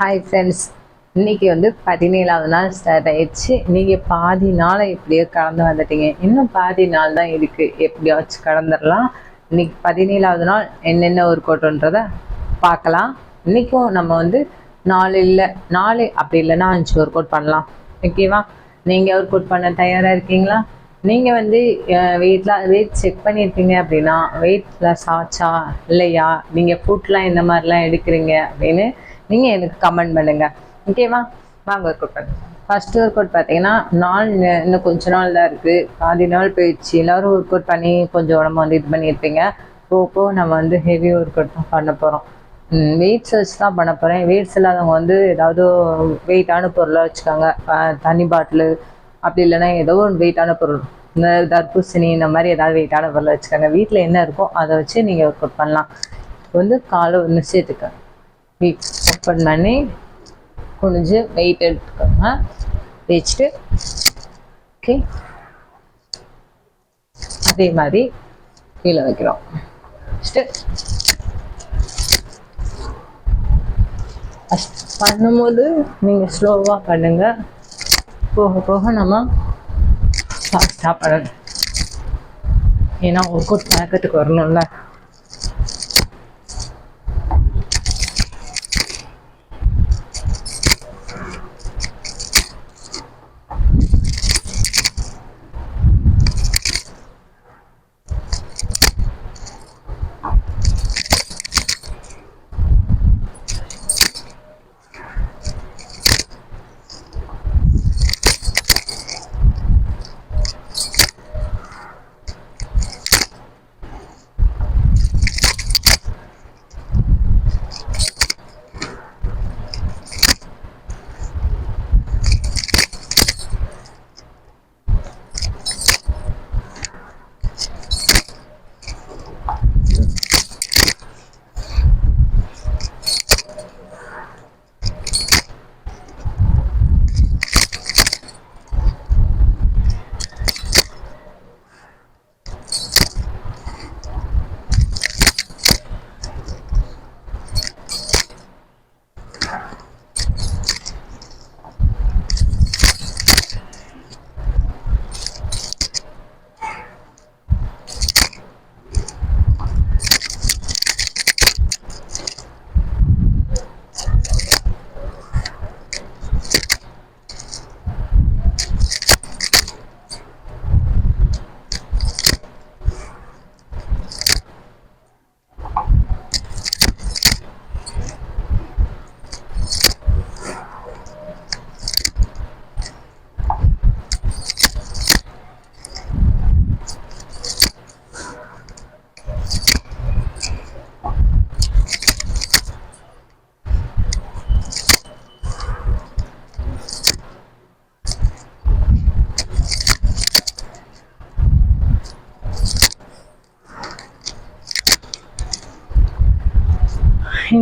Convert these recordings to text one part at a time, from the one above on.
Hi friends இன்னைக்கு வந்து பதினேழாவது நாள் ஸ்டார்ட் ஆயிடுச்சு. நீங்கள் பாதி நாளை எப்படியோ கடந்து வந்துட்டீங்க. இன்னும் பாதி நாள் தான் இருக்குது எப்படியாச்சும் கடந்துடலாம். இன்னைக்கு பதினேழாவது நாள் என்னென்ன ஒர்க் அவுட்ன்றதை பார்க்கலாம். இன்றைக்கும் நம்ம வந்து நாலு இல்லை நாலு அப்படி இல்லைன்னா அஞ்சு ஒர்க் அவுட் பண்ணலாம். ஓகேவா நீங்கள் ஒர்க் அவுட் பண்ண தயாராக இருக்கீங்களா? நீங்கள் வந்து வெயிட்லாம் வெயிட் செக் பண்ணியிருக்கீங்க அப்படின்னா வெயிட்டில் சாச்சா இல்லையா? நீங்கள் ஃபுட்லாம் இந்த மாதிரிலாம் எடுக்கிறீங்க அப்படின்னு நீங்கள் எனக்கு கமெண்ட் பண்ணுங்கள் ஓகேவா வாங்க ஒர்க் அவுட் பண்ணுங்க ஃபர்ஸ்ட் ஒர்க் அவுட் பார்த்தீங்கன்னா நாள் இன்னும் கொஞ்ச நாள் தான் இருக்குது பாதி நாள் போயிடுச்சு. எல்லோரும் ஒர்க் அவுட் பண்ணி கொஞ்சம் உடம்பு வந்து இது பண்ணியிருப்பீங்க. போக போக நம்ம வந்து ஹெவி ஒர்க் அவுட் தான் பண்ண போகிறோம் வெயிட்ஸ் வச்சு தான் பண்ண போகிறேன் வெயிட்ஸ் இல்லாதவங்க வந்து ஏதாவது வெயிட்டான பொருளாக வச்சுக்காங்க. தண்ணி பாட்டிலு அப்படி இல்லைன்னா ஏதோ ஒரு வெயிட்டான பொருள். இந்த தர்பூசணி இந்த மாதிரி ஏதாவது வெயிட்டான பொருளை வச்சுக்கோங்க. வீட்டில் என்ன இருக்கோ அதை வச்சு நீங்கள் ஒர்க் அவுட் பண்ணலாம். இப்போ வந்து காலை ஒரு நிச்சயத்துக்கு. வீட் ஓப்பன் பண்ணி குனிஞ்சு வெயிட் எடுத்துக்கோங்க. வச்சுட்டு ஓகே அதே மாதிரி கீழே வைக்கிறோம். பண்ணும்போது நீங்கள் ஸ்லோவாக பண்ணுங்கள் போக போக நம்ம ஃபாஸ்ட்டாக பண்ணணும் ஏன்னா ஒரு அவுட் பழக்கத்துக்கு வரணும்ல.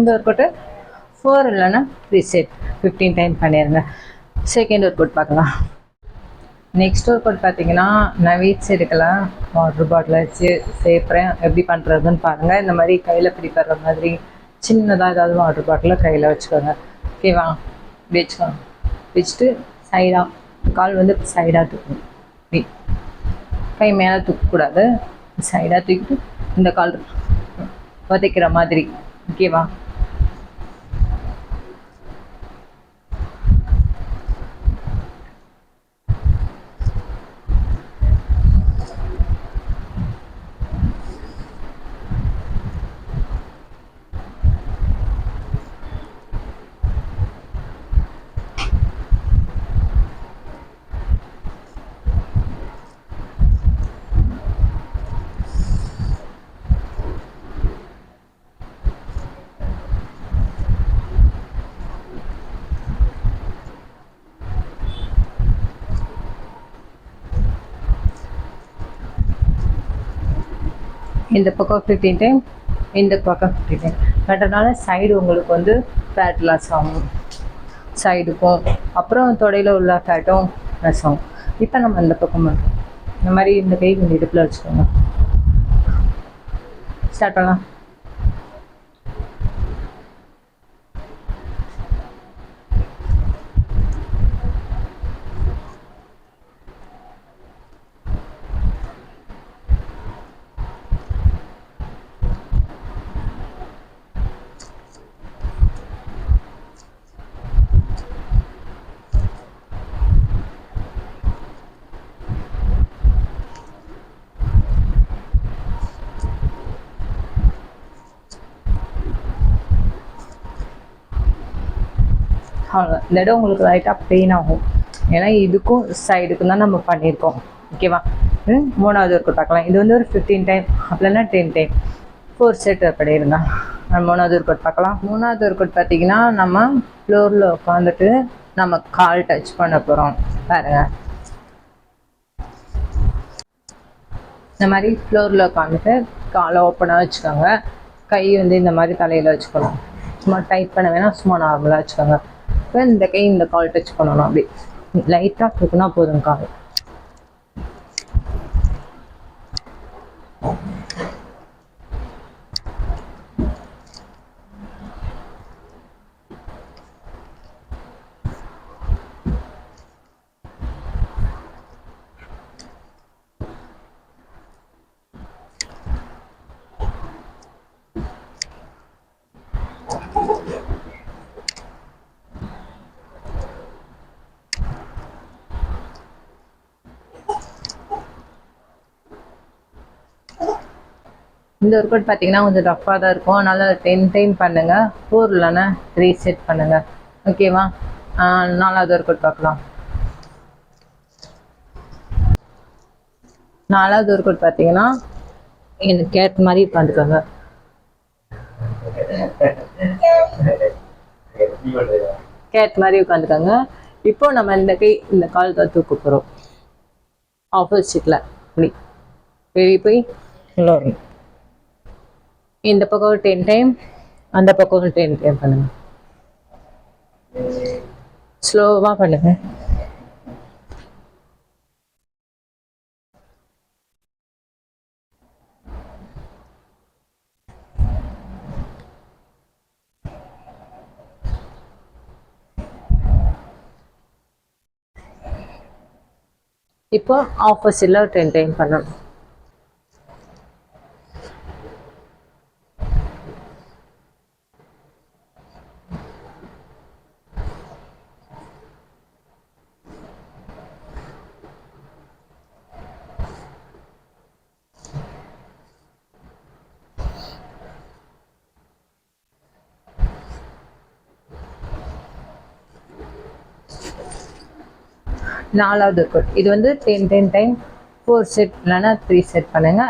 இந்த ஒர்க் அவுட்டு ஃபோர் இல்லைன்னா த்ரீ செட் ஃபிஃப்டீன் டைம் பண்ணிடுங்க செகண்ட் ஒர்க் அவுட் பார்க்கலாம். நெக்ஸ்ட் ஒர்க் அவுட் பார்த்தீங்கன்னா நான் வெயிட்ஸ் எடுக்கலாம். வாட்டர் பாட்டில் வச்சு சேர்ப்பேன். எப்படி பண்ணுறதுன்னு பாருங்கள் இந்த மாதிரி கையில் பிடிப்படுற மாதிரி சின்னதாக ஏதாவது வாட்டர் பாட்டில் கையில் வச்சுக்கோங்க. ஓகேவா இப்படி வச்சுக்கோங்க. வச்சுட்டு சைடாக கால் வந்து சைடாக தூக்கணும். இப்படி கை மேலே தூக்கக்கூடாது. சைடாக தூக்கிட்டு இந்த கால் வதைக்கிற மாதிரி. ஓகேவா இந்த பக்கம் ஃபிஃப்டீன் டைம் இந்த பக்கம் ஃபிஃப்டீன் டைம் பண்ணுறதுனால சைடு உங்களுக்கு வந்து ஃபேட் லாஸ் ஆகும். சைடுக்கும் அப்புறம் தொடையில் உள்ள ஃபேட்டும் லாஸ் ஆகும். இப்போ நம்ம இந்த பக்கம் பண்ணுறோம் இந்த மாதிரி இந்த கை கொஞ்சம் இடுப்பில் வச்சுக்கோங்க. ஸ்டார்ட் பண்ணலாம். அவ்வளோ இந்த இடம் உங்களுக்கு லைட்டாக பெயின் ஆகும். ஏன்னா இதுக்கும் சைடுக்கும் தான் நம்ம பண்ணியிருக்கோம். ஓகேவா மூணாவது ஒர்க்கு பார்க்கலாம். இது வந்து ஒரு ஃபிஃப்டீன் டைம் அப்படின்னா டென் டைம் ஃபோர் செட் பண்ணிடுங்க மூணாவது ஒர்க் அவுட் பார்க்கலாம். மூணாவது ஒர்க் அவுட் பார்த்தீங்கன்னா நம்ம ஃப்ளோரில் உட்காந்துட்டு நம்ம கால் டச் பண்ண போகிறோம் பாருங்க. இந்த மாதிரி ஃப்ளோரில் உட்காந்துட்டு காலை ஓப்பனாக வச்சுக்கோங்க. கை வந்து இந்த மாதிரி தலையில் வச்சுக்கணும் சும்மா டைட் பண்ண வேணாம் சும்மா நார்மலாக வச்சுக்கோங்க. இந்த கை இந்த கால் டச் பண்ணணும் அப்படி. லைட்டாக தூக்குனா போதும் கால். இந்த ஒர்க் அவுட் பார்த்தீங்கன்னா கொஞ்சம் டஃப்பாக தான் இருக்கும். அதனால் டென் டைம் பண்ணுங்கள் ஃபோர் இல்லைன்னா த்ரீ செட் பண்ணுங்கள் ஓகேவா நாலாவது ஒர்க் அவுட் பார்க்கலாம். நாலாவது ஒர்க் அவுட் பார்த்தீங்கன்னா எனக்கு கேட் மாதிரி உட்காந்துக்கோங்க. கேட் மாதிரி உட்காந்துக்கோங்க. இப்போ நம்ம இந்த கை இந்த கால் தான் தூக்க போகிறோம் ஆப்போசிட்டில் இப்படி. வெளியே போய் உள்ள வரணும் இந்த பக்கம் ஒரு டென் டைம் அந்த பக்கம் ஒரு டென் டைம் பண்ணுங்க. ஸ்லோவாக பண்ணுங்க. இப்போ ஆப்போசிட்ல ஒரு டென் டைம் பண்ணணும். நாலாவது ஒர்க் இது வந்து ten ten time four set இல்லைன்னா த்ரீ செட் பண்ணுங்க.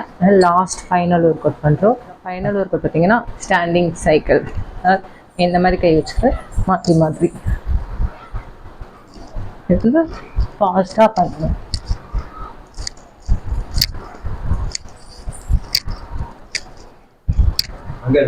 லாஸ்ட் ஃபைனல் ஒர்க் அவுட் பண்ணுறோம் ஃபைனல் ஒர்க் அவுட் பார்த்தீங்கன்னா ஸ்டாண்டிங் சைக்கிள் இந்த மாதிரி கை வச்சுட்டு மாற்றி மாற்றி இது ஃபாஸ்ட்டாக பண்ணணும். அங்க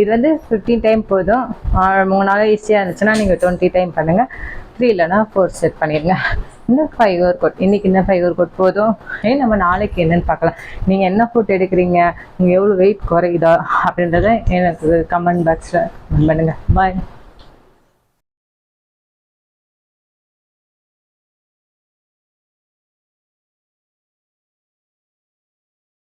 இது வந்து ஃபிஃப்டீன் டைம் போதும். மூணு நாள் ஈஸியாக இருந்துச்சுன்னா நீங்கள் டுவெண்ட்டி டைம் பண்ணுங்கள் த்ரீ இல்லைன்னா ஃபோர் செட் பண்ணிடுங்க. இன்னும் ஃபைவ் ஒர்க் அவுட் இன்றைக்கி என்ன ஃபைவ் ஒர்க் அவுட் போதும். ஏ நம்ம நாளைக்கு என்னன்னு பார்க்கலாம். நீங்கள் என்ன ஃபுட் எடுக்கிறீங்க? நீங்கள் எவ்வளோ வெயிட் குறையுதா? அப்படின்றத எனக்கு கமெண்ட் பாக்ஸில் பண்ணுங்கள் பாய்